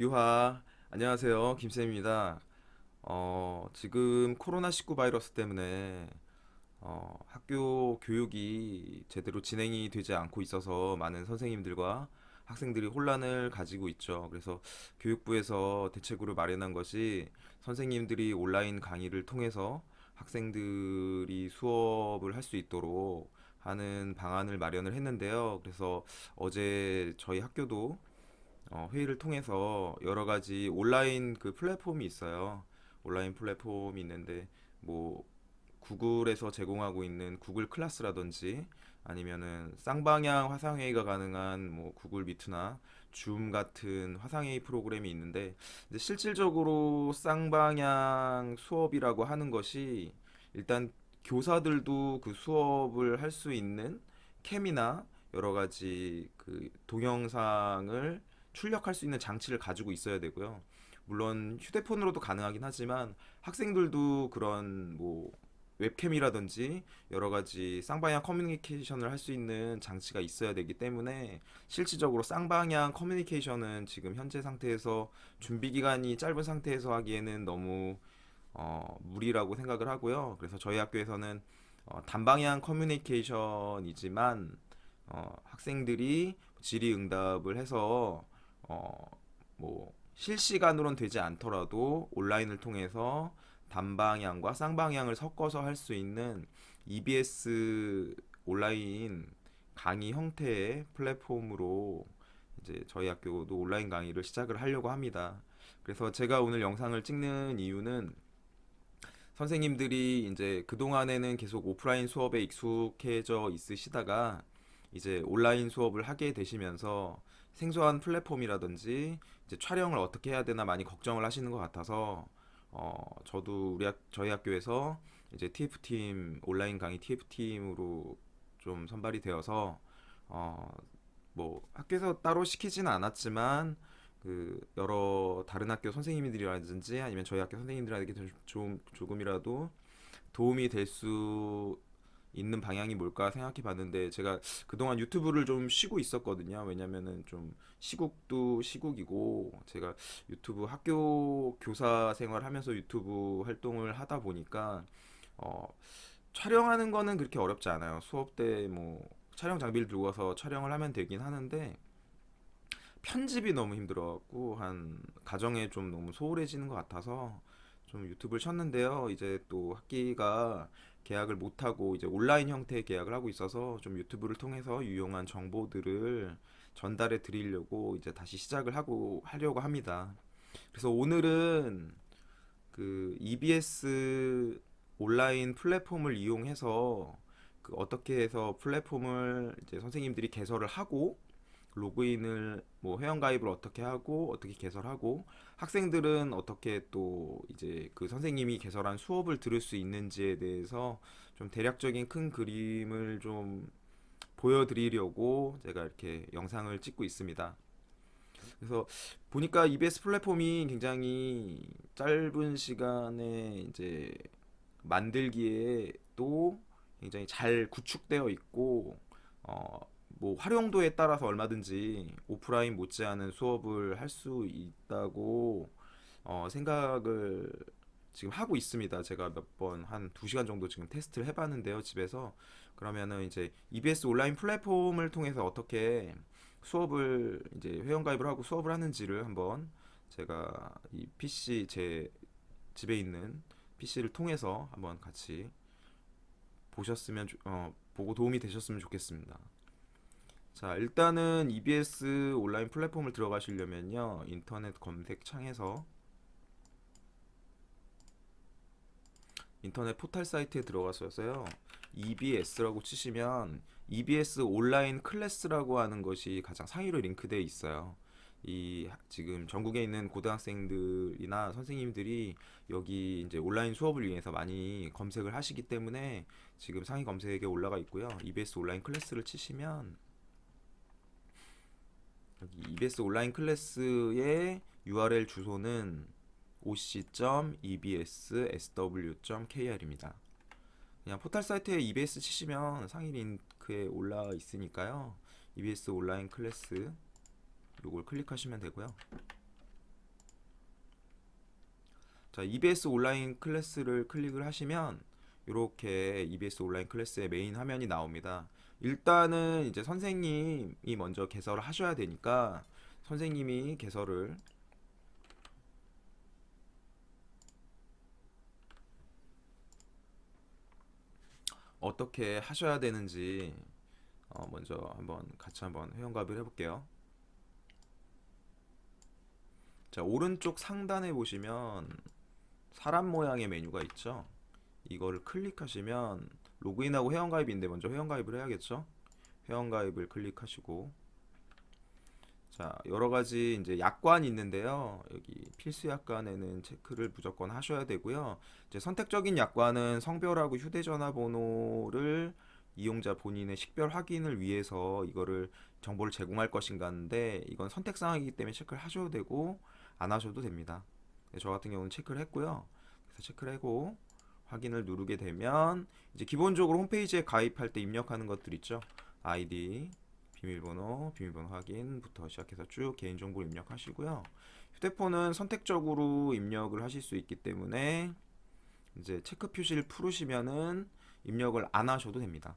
유하, 안녕하세요. 김쌤입니다. 어, 지금 코로나19 바이러스 때문에 어, 학교 교육이 제대로 진행이 되지 않고 있어서 많은 선생님들과 학생들이 혼란을 가지고 있죠. 그래서 교육부에서 대책으로 마련한 것이 선생님들이 온라인 강의를 통해서 학생들이 수업을 할 수 있도록 하는 방안을 마련을 했는데요. 그래서 어제 저희 학교도 어, 회의를 통해서 여러 가지 온라인 그 플랫폼이 있어요. 온라인 플랫폼이 있는데 뭐 구글에서 제공하고 있는 구글 클래스라든지 아니면은 쌍방향 화상회의가 가능한 뭐 구글 미트나 줌 같은 화상회의 프로그램이 있는데 실질적으로 쌍방향 수업이라고 하는 것이 일단 교사들도 그 수업을 할 수 있는 캠이나 여러 가지 그 동영상을 출력할 수 있는 장치를 가지고 있어야 되고요. 물론 휴대폰으로도 가능하긴 하지만 학생들도 그런 뭐 웹캠이라든지 여러 가지 쌍방향 커뮤니케이션을 할 수 있는 장치가 있어야 되기 때문에 실질적으로 쌍방향 커뮤니케이션은 지금 현재 상태에서 준비 기간이 짧은 상태에서 하기에는 너무 어, 무리라고 생각을 하고요. 그래서 저희 학교에서는 어, 단방향 커뮤니케이션이지만 어, 학생들이 질의응답을 해서 어, 뭐 실시간으로는 되지 않더라도 온라인을 통해서 단방향과 쌍방향을 섞어서 할 수 있는 EBS 온라인 강의 형태의 플랫폼으로 이제 저희 학교도 온라인 강의를 시작을 하려고 합니다. 그래서 제가 오늘 영상을 찍는 이유는 선생님들이 이제 그동안에는 계속 오프라인 수업에 익숙해져 있으시다가 이제 온라인 수업을 하게 되시면서 생소한 플랫폼이라든지 이제 촬영을 어떻게 해야 되나 많이 걱정을 하시는 것 같아서 어 저도 우리 학, 저희 학교에서 이제 TF팀 온라인 강의 TF팀으로 좀 선발이 되어서 어 뭐 학교에서 따로 시키지는 않았지만 그 여러 다른 학교 선생님들이라든지 아니면 저희 학교 선생님들에게 좀, 좀 조금이라도 도움이 될 수 있는 방향이 뭘까 생각해 봤는데 제가 그동안 유튜브를 좀 쉬고 있었거든요. 왜냐면은 좀 시국도 시국이고 제가 유튜브 학교 교사 생활하면서 유튜브 활동을 하다 보니까 어 촬영하는 거는 그렇게 어렵지 않아요. 수업 때 뭐 촬영 장비를 들고 와서 촬영을 하면 되긴 하는데 편집이 너무 힘들어갖고 한 가정에 좀 너무 소홀해지는 것 같아서 좀 유튜브를 쳤는데요. 이제 또 학기가 계약을 못하고 이제 온라인 형태의 계약을 하고 있어서 좀 유튜브를 통해서 유용한 정보들을 전달해 드리려고 이제 다시 시작을 하고 하려고 합니다. 그래서 오늘은 그 EBS 온라인 플랫폼을 이용해서 그 어떻게 해서 플랫폼을 이제 선생님들이 개설을 하고 로그인을 뭐 회원 가입을 어떻게 하고 어떻게 개설하고 학생들은 어떻게 또 이제 그 선생님이 개설한 수업을 들을 수 있는지에 대해서 좀 대략적인 큰 그림을 좀 보여드리려고 제가 이렇게 영상을 찍고 있습니다. 그래서 보니까 EBS 플랫폼이 굉장히 짧은 시간에 이제 만들기에 또 굉장히 잘 구축되어 있고 어, 뭐 활용도에 따라서 얼마든지 오프라인 못지않은 수업을 할 수 있다고 어, 생각을 지금 하고 있습니다. 제가 몇 번 한 두시간 정도 지금 테스트를 해봤는데요, 집에서. 그러면은 이제 EBS 온라인 플랫폼을 통해서 어떻게 수업을 이제 회원 가입을 하고 수업을 하는지를 한번 제가 이 PC 제 집에 있는 PC를 통해서 한번 같이 보셨으면 좋- 어, 보고 도움이 되셨으면 좋겠습니다. 자, 일단은 EBS 온라인 플랫폼을 들어가시려면요. 인터넷 검색 창에서 인터넷 포털 사이트에 들어가셔서요. EBS라고 치시면 EBS 온라인 클래스라고 하는 것이 가장 상위로 링크되어 있어요. 이 하- 지금 전국에 있는 고등학생들이나 선생님들이 여기 이제 온라인 수업을 위해서 많이 검색을 하시기 때문에 지금 상위 검색에 올라가 있고요. EBS 온라인 클래스를 치시면 여기 EBS 온라인 클래스의 URL 주소는 oc.ebs.sw.kr입니다. 그냥 포털 사이트에 EBS 치시면 상위 링크에 올라 있으니까요. EBS 온라인 클래스 요걸 클릭하시면 되고요. 자, EBS 온라인 클래스를 클릭을 하시면 이렇게 EBS 온라인 클래스의 메인 화면이 나옵니다. 일단은 이제 선생님이 먼저 개설을 하셔야 되니까 선생님이 개설을 어떻게 하셔야 되는지 어, 먼저 한번 같이 한번 회원가입을 해볼게요. 자, 오른쪽 상단에 보시면 사람 모양의 메뉴가 있죠. 이거를 클릭하시면 로그인하고 회원가입인데 먼저 회원가입을 해야겠죠. 회원가입을 클릭하시고 자, 여러 가지 이제 약관이 있는데요. 여기 필수 약관에는 체크를 무조건 하셔야 되고요. 이제 선택적인 약관은 성별하고 휴대전화 번호를 이용자 본인의 식별 확인을 위해서 이거를 정보를 제공할 것인가인데 이건 선택 사항이기 때문에 체크를 하셔도 되고 안 하셔도 됩니다. 네, 저 같은 경우는 체크를 했고요. 그래서 체크를 하고 확인을 누르게 되면 이제 기본적으로 홈페이지에 가입할 때 입력하는 것들 있죠. 아이디, 비밀번호, 비밀번호 확인부터 시작해서 쭉 개인정보를 입력하시고요. 휴대폰은 선택적으로 입력을 하실 수 있기 때문에 이제 체크 표시를 풀으시면은 입력을 안 하셔도 됩니다.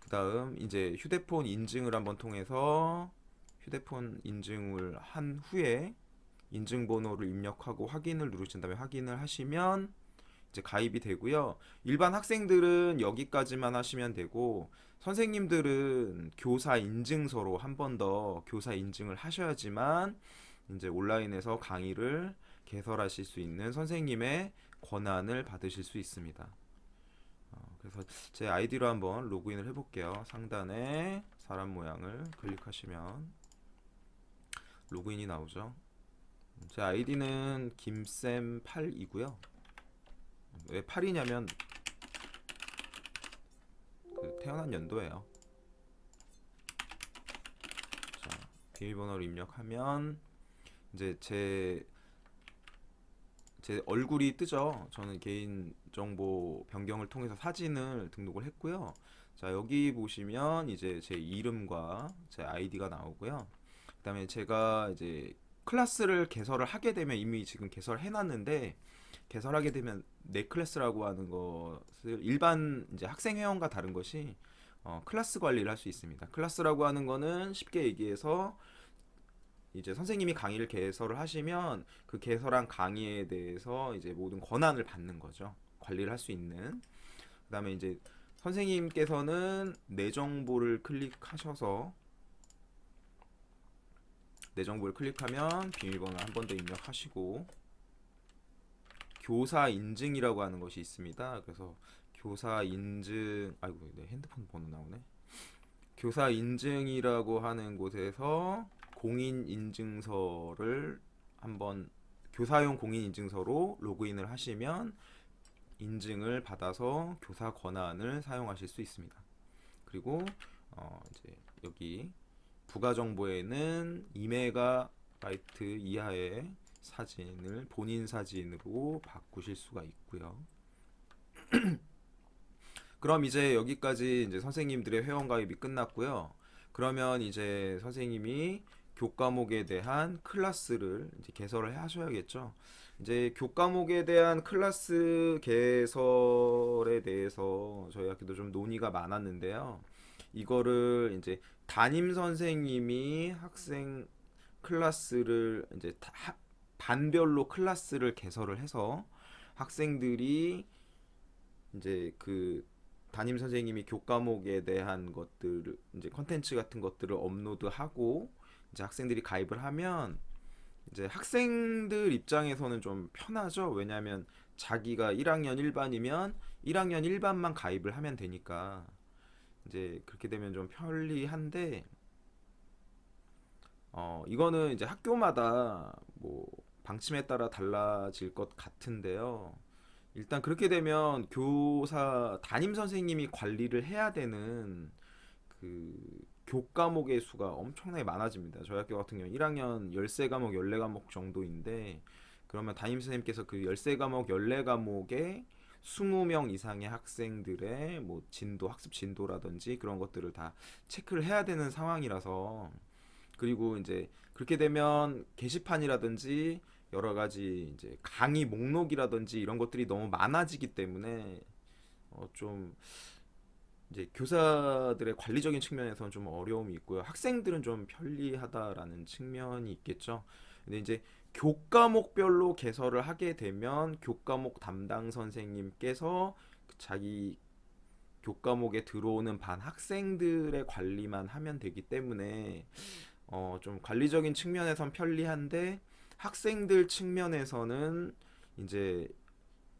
그 다음 이제 휴대폰 인증을 한번 통해서 휴대폰 인증을 한 후에 인증번호를 입력하고 확인을 누르신 다음에 확인을 하시면 이제 가입이 되고요. 일반 학생들은 여기까지만 하시면 되고 선생님들은 교사 인증서로 한 번 더 교사 인증을 하셔야지만 이제 온라인에서 강의를 개설하실 수 있는 선생님의 권한을 받으실 수 있습니다. 어, 그래서 제 아이디로 한번 로그인을 해볼게요. 상단에 사람 모양을 클릭하시면 로그인이 나오죠. 제 아이디는 김쌤8이고요. 왜 8이냐면 그 태어난 연도예요. 자, 비밀번호를 입력하면 이제 제 제 얼굴이 뜨죠. 저는 개인 정보 변경을 통해서 사진을 등록을 했고요. 자, 여기 보시면 이제 제 이름과 제 아이디가 나오고요. 그다음에 제가 이제 클래스를 개설을 하게 되면 이미 지금 개설해 놨는데 개설하게 되면 넷클래스라고 하는 것을 일반 이제 학생 회원과 다른 것이 어, 클래스 관리를 할 수 있습니다. 클래스라고 하는 거는 쉽게 얘기해서 이제 선생님이 강의를 개설을 하시면 그 개설한 강의에 대해서 이제 모든 권한을 받는 거죠. 관리를 할 수 있는. 그다음에 이제 선생님께서는 내 정보를 클릭하셔서 내 정보를 클릭하면 비밀번호 한 번 더 입력하시고 교사 인증이라고 하는 것이 있습니다. 그래서 교사 인증 아이고 내 핸드폰 번호 나오네. 교사 인증이라고 하는 곳에서 공인 인증서를 한번 교사용 공인 인증서로 로그인을 하시면 인증을 받아서 교사 권한을 사용하실 수 있습니다. 그리고 어 이제 여기 부가 정보에는 2메가 바이트 이하의 사진을 본인 사진으로 바꾸실 수가 있고요. 그럼 이제 여기까지 이제 선생님들의 회원 가입이 끝났고요. 그러면 이제 선생님이 교과목에 대한 클래스를 이제 개설을 하셔야겠죠. 이제 교과목에 대한 클래스 개설에 대해서 저희 학교도 좀 논의가 많았는데요. 이거를 이제 담임 선생님이 학생 클래스를 이제 반별로 클래스를 개설을 해서 학생들이 이제 그 담임 선생님이 교과목에 대한 것들을 이제 컨텐츠 같은 것들을 업로드하고 이제 학생들이 가입을 하면 이제 학생들 입장에서는 좀 편하죠. 왜냐하면 자기가 1학년 1반이면 1학년 1반만 가입을 하면 되니까 이제 그렇게 되면 좀 편리한데 어 이거는 이제 학교마다 뭐 방침에 따라 달라질 것 같은데요. 일단 그렇게 되면 교사 담임 선생님이 관리를 해야 되는 그 교과목의 수가 엄청나게 많아집니다. 저희 학교 같은 경우 1학년 13과목, 14과목 정도인데 그러면 담임 선생님께서 그 13과목, 14과목에 20명 이상의 학생들의 뭐 진도, 학습 진도라든지 그런 것들을 다 체크를 해야 되는 상황이라서 그리고 이제 그렇게 되면 게시판이라든지 여러 가지 이제 강의 목록이라든지 이런 것들이 너무 많아지기 때문에 어, 좀 이제 교사들의 관리적인 측면에서는 좀 어려움이 있고요. 학생들은 좀 편리하다라는 측면이 있겠죠. 근데 이제 교과목별로 개설을 하게 되면 교과목 담당 선생님께서 자기 교과목에 들어오는 반 학생들의 관리만 하면 되기 때문에 어, 좀 관리적인 측면에선 편리한데 학생들 측면에서는 이제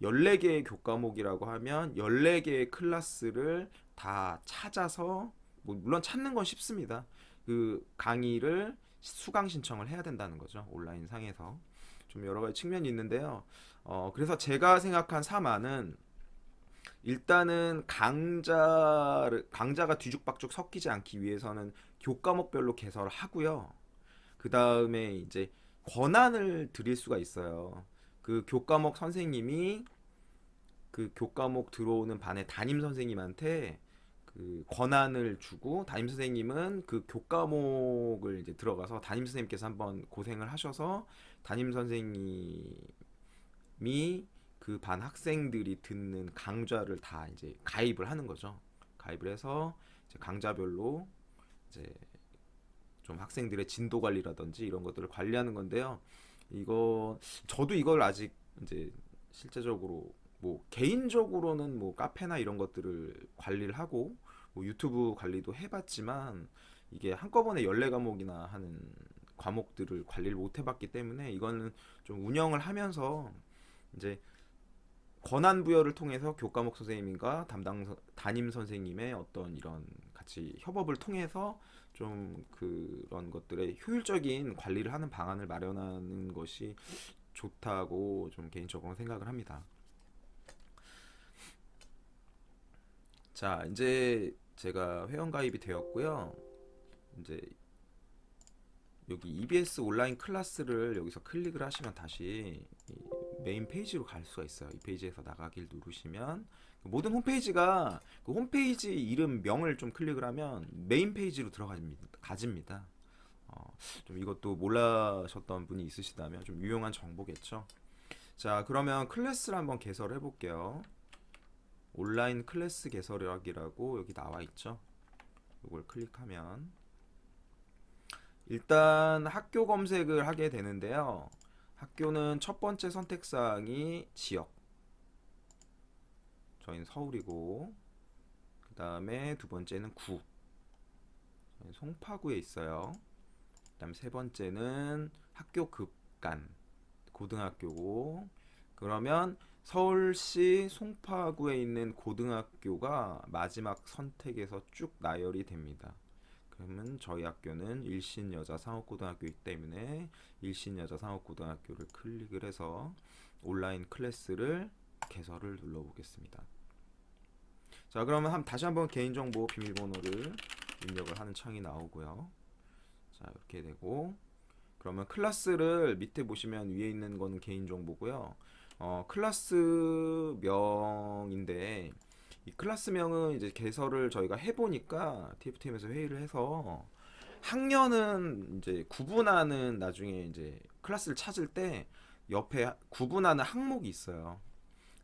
14개의 교과목이라고 하면 14개의 클래스를 다 찾아서 뭐 물론 찾는 건 쉽습니다. 그 강의를 수강 신청을 해야 된다는 거죠. 온라인 상에서. 좀 여러 가지 측면이 있는데요. 어, 그래서 제가 생각한 사마는 일단은 강자를 강자가 뒤죽박죽 섞이지 않기 위해서는 교과목별로 개설을 하고요. 그 다음에 이제 권한을 드릴 수가 있어요. 그 교과목 선생님이 그 교과목 들어오는 반의 담임 선생님한테 그 권한을 주고 담임 선생님은 그 교과목을 이제 들어가서 담임 선생님께서 한번 고생을 하셔서 담임 선생님이 그 반 학생들이 듣는 강좌를 다 이제 가입을 하는 거죠. 가입을 해서 이제 강좌별로 이제 좀 학생들의 진도 관리라든지 이런 것들을 관리하는 건데요. 이거 저도 이걸 아직 이제 실제적으로 뭐 개인적으로는 뭐 카페나 이런 것들을 관리를 하고 뭐 유튜브 관리도 해봤지만 이게 한꺼번에 14과목이나 하는 과목들을 관리를 못 해봤기 때문에 이거는 좀 운영을 하면서 이제 권한 부여를 통해서 교과목 선생님과 담당 선- 담임 선생님의 어떤 이런 같이 협업을 통해서 좀 그런 것들의 효율적인 관리를 하는 방안을 마련하는 것이 좋다고 좀 개인적으로 생각을 합니다. 자, 이제 제가 회원 가입이 되었고요. 이제 여기 EBS 온라인 클래스를 여기서 클릭을 하시면 다시 이 메인 페이지로 갈 수가 있어요. 이 페이지에서 나가기를 누르시면 모든 홈페이지가 그 홈페이지 이름 명을 좀 클릭을 하면 메인 페이지로 들어가집니다. 가집니다. 어, 좀 이것도 몰라셨던 분이 있으시다면 좀 유용한 정보겠죠. 자, 그러면 클래스를 한번 개설해 볼게요. 온라인 클래스 개설하기라고 여기 나와 있죠. 이걸 클릭하면 일단 학교 검색을 하게 되는데요. 학교는 첫 번째 선택사항이 지역. 저희는 서울이고, 그 다음에 두 번째는 구. 송파구에 있어요. 그 다음 세 번째는 학교 급간. 고등학교고, 그러면 서울시 송파구에 있는 고등학교가 마지막 선택에서 쭉 나열이 됩니다. 그러면 저희 학교는 일신 여자 상업고등학교이기 때문에 일신 여자 상업고등학교를 클릭을 해서 온라인 클래스를 개설을 눌러보겠습니다. 자, 그러면 한, 다시 한번 개인정보 비밀번호를 입력을 하는 창이 나오고요. 자, 이렇게 되고 그러면 클래스를 밑에 보시면 위에 있는 거는 개인정보고요. 어, 클래스 명인데 이 클래스명은 이제 개설을 저희가 해보니까 TF팀에서 회의를 해서 학년은 이제 구분하는 나중에 이제 클래스를 찾을 때 옆에 구분하는 항목이 있어요.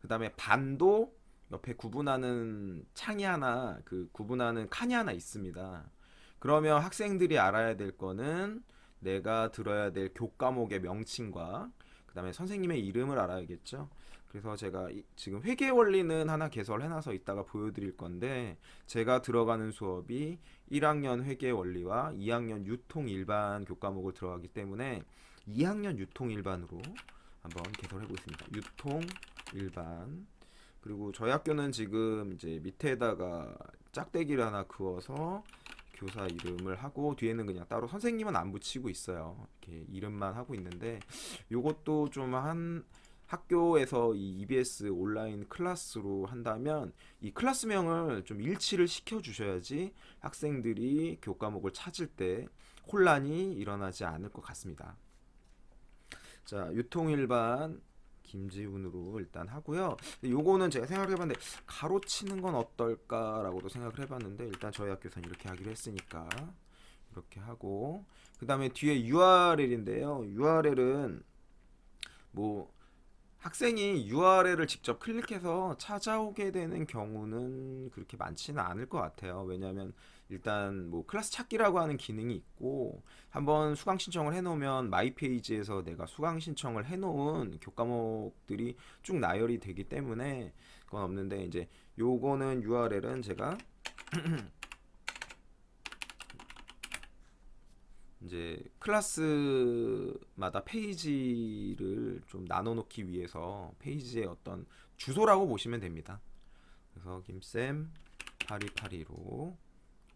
그 다음에 반도 옆에 구분하는 창이 하나, 그 구분하는 칸이 하나 있습니다. 그러면 학생들이 알아야 될 거는 내가 들어야 될 교과목의 명칭과 그 다음에 선생님의 이름을 알아야겠죠. 그래서 제가 이- 지금 회계 원리는 하나 개설해놔서 이따가 보여드릴 건데 제가 들어가는 수업이 1학년 회계 원리와 2학년 유통 일반 교과목을 들어가기 때문에 2학년 유통 일반으로 한번 개설해 보겠습니다. 유통 일반 그리고 저희 학교는 지금 이제 밑에다가 짝대기를 하나 그어서 교사 이름을 하고 뒤에는 그냥 따로 선생님은 안 붙이고 있어요. 이렇게 이름만 하고 있는데 요것도 좀 한 학교에서 이 EBS 온라인 클래스로 한다면 이 클래스명을 좀 일치를 시켜 주셔야지 학생들이 교과목을 찾을 때 혼란이 일어나지 않을 것 같습니다. 자, 유통일반 김지훈으로 일단 하고요. 요거는 제가 생각을 해봤는데 가로치는 건 어떨까라고도 생각을 해봤는데 일단 저희 학교에서는 이렇게 하기로 했으니까 이렇게 하고 그 다음에 뒤에 URL인데요. URL은 뭐 학생이 URL을 직접 클릭해서 찾아오게 되는 경우는 그렇게 많지는 않을 것 같아요. 왜냐하면 일단 뭐 클래스 찾기라고 하는 기능이 있고 한번 수강 신청을 해놓으면 마이 페이지에서 내가 수강 신청을 해놓은 교과목들이 쭉 나열이 되기 때문에 그건 없는데 이제 요거는 URL은 제가 이제 클래스마다 페이지를 좀 나눠 놓기 위해서 페이지의 어떤 주소라고 보시면 됩니다. 그래서 김쌤 8282로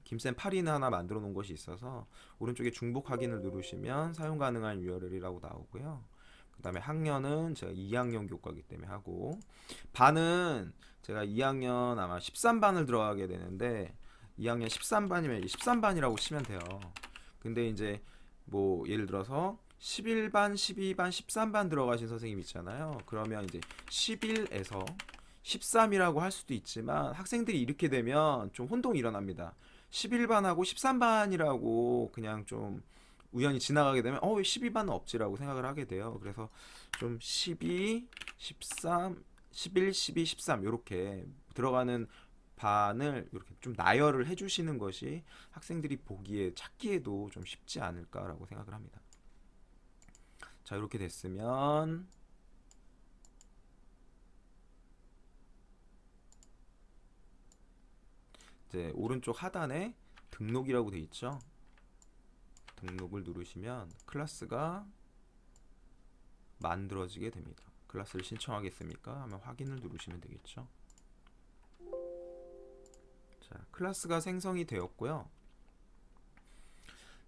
김쌤 82는 하나 만들어 놓은 것이 있어서 오른쪽에 중복 확인을 누르시면 사용 가능한 URL이라고 나오고요. 그 다음에 학년은 제가 2학년 교과이기 때문에 하고 반은 제가 2학년 아마 13반을 들어가게 되는데 2학년 13반이면 13반이라고 치면 돼요. 근데 이제 뭐 예를 들어서 11반, 12반, 13반 들어가신 선생님 있잖아요. 그러면 이제 11에서 13이라고 할 수도 있지만 학생들이 이렇게 되면 좀 혼동이 일어납니다. 11반하고 13반이라고 그냥 좀 우연히 지나가게 되면 어, 왜 12반은 없지라고 생각을 하게 돼요. 그래서 좀 12, 13, 11, 12, 13 이렇게 들어가는 반을 이렇게 좀 나열을 해주시는 것이 학생들이 보기에 찾기에도 좀 쉽지 않을까라고 생각을 합니다. 자 이렇게 됐으면 이제 오른쪽 하단에 등록이라고 돼 있죠. 등록을 누르시면 클래스가 만들어지게 됩니다. 클래스를 신청하겠습니까? 하면 확인을 누르시면 되겠죠. 자, 클래스가 생성이 되었고요.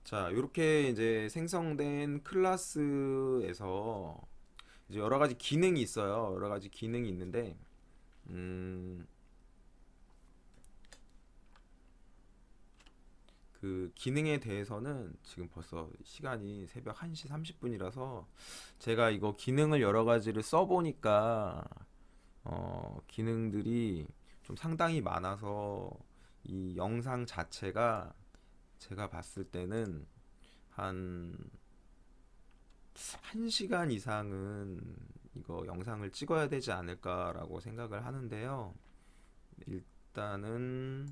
자, 이렇게 이제 생성된 클래스에서 이제 여러 가지 기능이 있어요. 여러 가지 기능이 있는데, 음, 그 기능에 대해서는 지금 벌써 시간이 새벽 1시 30분이라서 제가 이거 기능을 여러 가지를 써보니까 어, 기능들이 좀 상당히 많아서 이 영상 자체가 제가 봤을 때는 한 1시간 이상은 이거 영상을 찍어야 되지 않을까라고 생각을 하는데요. 일단은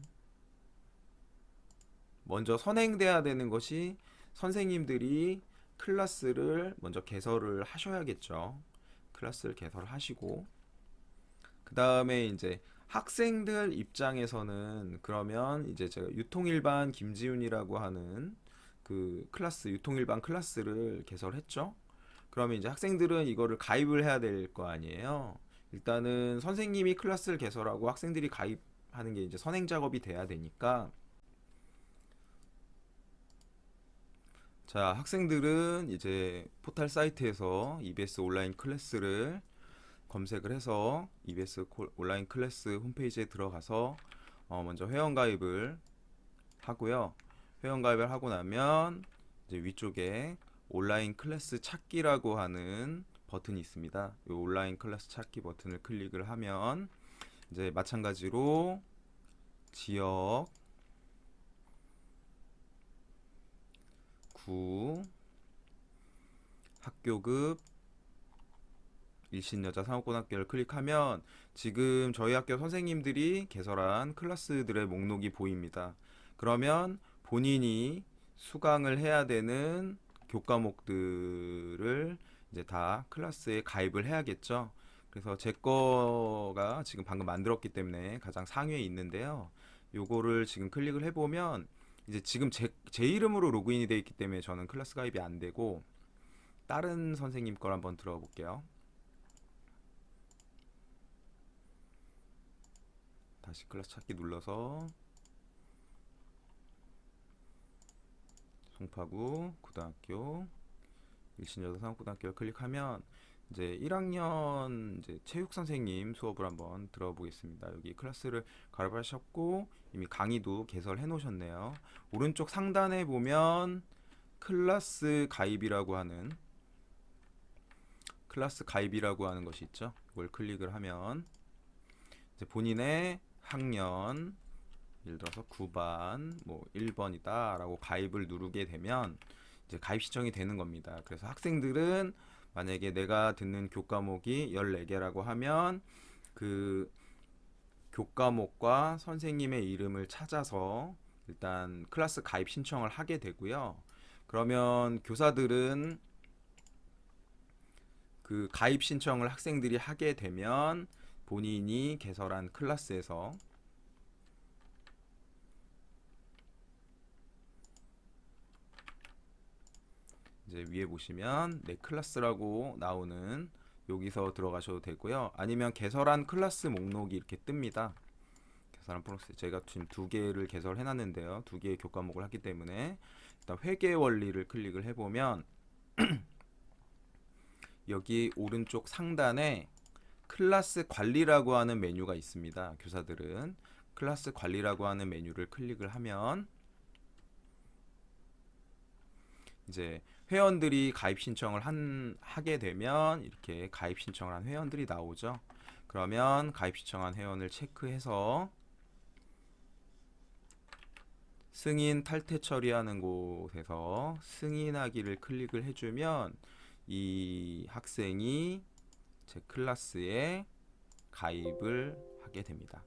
먼저 선행돼야 되는 것이 선생님들이 클래스를 먼저 개설을 하셔야겠죠. 클래스를 개설하시고 그 다음에 이제 학생들 입장에서는 그러면 이제 제가 유통일반 김지훈이라고 하는 그 클래스 유통일반 클래스를 개설했죠. 그러면 이제 학생들은 이거를 가입을 해야 될 거 아니에요. 일단은 선생님이 클래스를 개설하고 학생들이 가입하는 게 이제 선행 작업이 돼야 되니까 자, 학생들은 이제 포털 사이트에서 EBS 온라인 클래스를 검색을 해서 EBS 콜- 온라인 클래스 홈페이지에 들어가서 어, 먼저 회원 가입을 하고요. 회원 가입을 하고 나면 이제 위쪽에 온라인 클래스 찾기라고 하는 버튼이 있습니다. 이 온라인 클래스 찾기 버튼을 클릭을 하면 이제 마찬가지로 지역 구 학교급 일신여자 상업고등학교를 클릭하면 지금 저희 학교 선생님들이 개설한 클래스들의 목록이 보입니다. 그러면 본인이 수강을 해야 되는 교과목들을 이제 다 클래스에 가입을 해야겠죠. 그래서 제 거가 지금 방금 만들었기 때문에 가장 상위에 있는데요. 요거를 지금 클릭을 해보면 이제 지금 제, 제 이름으로 로그인이 되어 있기 때문에 저는 클래스 가입이 안 되고 다른 선생님 걸 한번 들어가 볼게요. 다시 클래스 찾기 눌러서 송파구 고등학교 일신여자 상업고등학교를 클릭하면 이제 1학년 이제 체육 선생님 수업을 한번 들어보겠습니다. 여기 클래스를 가입하셨고 이미 강의도 개설해 놓으셨네요. 오른쪽 상단에 보면 클래스 가입이라고 하는 클래스 가입이라고 하는 것이 있죠. 이걸 클릭을 하면 이제 본인의 학년 예를 들어서 9반 뭐 1번이다라고 가입을 누르게 되면 이제 가입 신청이 되는 겁니다. 그래서 학생들은 만약에 내가 듣는 교과목이 14개라고 하면 그 교과목과 선생님의 이름을 찾아서 일단 클래스 가입 신청을 하게 되고요. 그러면 교사들은 그 가입 신청을 학생들이 하게 되면 본인이 개설한 클래스에서 이제 위에 보시면 내 클래스라고 나오는 여기서 들어가셔도 되고요. 아니면 개설한 클래스 목록이 이렇게 뜹니다. 개설한 프로세스 제가 지금 두 개를 개설해 놨는데요. 두 개의 교과목을 하기 때문에 일단 회계 원리를 클릭을 해 보면 여기 오른쪽 상단에 클래스 관리라고 하는 메뉴가 있습니다. 교사들은 클래스 관리라고 하는 메뉴를 클릭을 하면 이제 회원들이 가입 신청을 한, 하게 되면 이렇게 가입 신청을 한 회원들이 나오죠. 그러면 가입 신청한 회원을 체크해서 승인 탈퇴 처리하는 곳에서 승인하기를 클릭을 해주면 이 학생이 제 클래스에 가입을 하게 됩니다.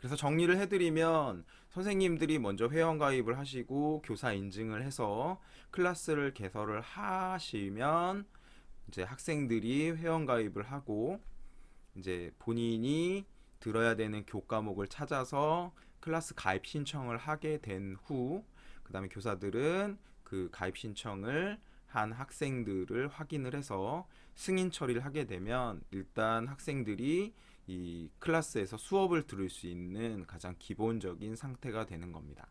그래서 정리를 해드리면 선생님들이 먼저 회원 가입을 하시고 교사 인증을 해서 클래스를 개설을 하시면 이제 학생들이 회원 가입을 하고 이제 본인이 들어야 되는 교과목을 찾아서 클래스 가입 신청을 하게 된 후 그다음에 교사들은 그 가입 신청을 한 학생들을 확인을 해서 승인 처리를 하게 되면 일단 학생들이 이 클래스에서 수업을 들을 수 있는 가장 기본적인 상태가 되는 겁니다.